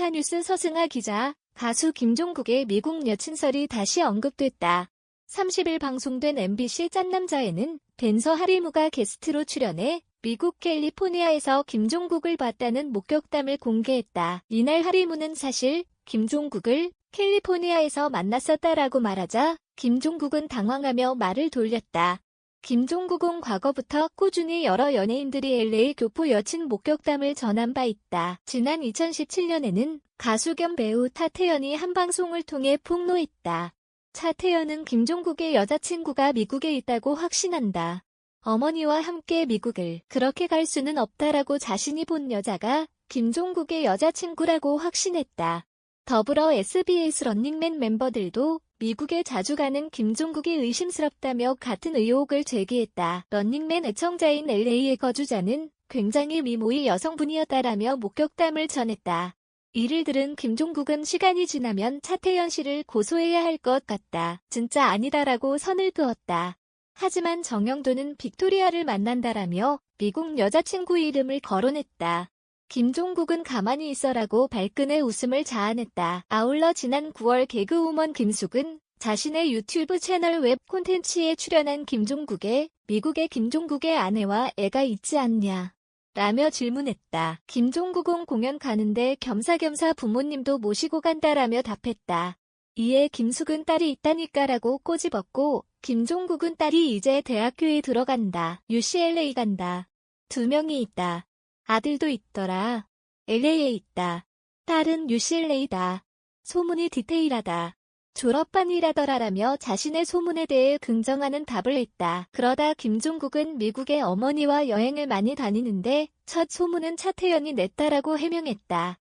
스타뉴스 서승아 기자, 가수 김종국의 미국 여친설이 다시 언급됐다. 30일 방송된 MBC 짠남자에는 댄서 하리무가 게스트로 출연해 미국 캘리포니아에서 김종국을 봤다는 목격담을 공개했다. 이날 하리무는 사실 김종국을 캘리포니아에서 만났었다라고 말하자 김종국은 당황하며 말을 돌렸다. 김종국은 과거부터 꾸준히 여러 연예인들이 LA 교포 여친 목격담을 전한 바 있다. 지난 2017년에는 가수 겸 배우 타태연이 한 방송을 통해 폭로했다. 차태현은 김종국의 여자친구가 미국에 있다고 확신한다. 어머니와 함께 미국을 그렇게 갈 수는 없다라고 자신이 본 여자가 김종국의 여자친구라고 확신했다. 더불어 SBS 런닝맨 멤버들도 미국에 자주 가는 김종국이 의심스럽다며 같은 의혹을 제기했다. 런닝맨 애청자인 LA의 거주자는 굉장히 미모의 여성분이었다라며 목격담을 전했다. 이를 들은 김종국은 시간이 지나면 차태현 씨를 고소해야 할 것 같다. 진짜 아니다라고 선을 그었다. 하지만 정영도는 빅토리아를 만난다라며 미국 여자친구 이름을 거론했다. 김종국은 가만히 있어라고 발끈의 웃음을 자아냈다. 아울러 지난 9월 개그우먼 김숙은 자신의 유튜브 채널 웹 콘텐츠에 출연한 김종국에 미국의 김종국의 아내와 애가 있지 않냐. 라며 질문했다. 김종국은 공연 가는데 겸사겸사 부모님도 모시고 간다라며 답했다. 이에 김숙은 딸이 있다니까라고 꼬집었고 김종국은 딸이 이제 대학교에 들어간다. UCLA 간다. 두 명이 있다. 아들도 있더라. LA에 있다. 딸은 UCLA다. 소문이 디테일하다. 졸업반이라더라라며 자신의 소문에 대해 긍정하는 답을 했다. 그러다 김종국은 미국의 어머니와 여행을 많이 다니는데 첫 소문은 차태현이 냈다라고 해명했다.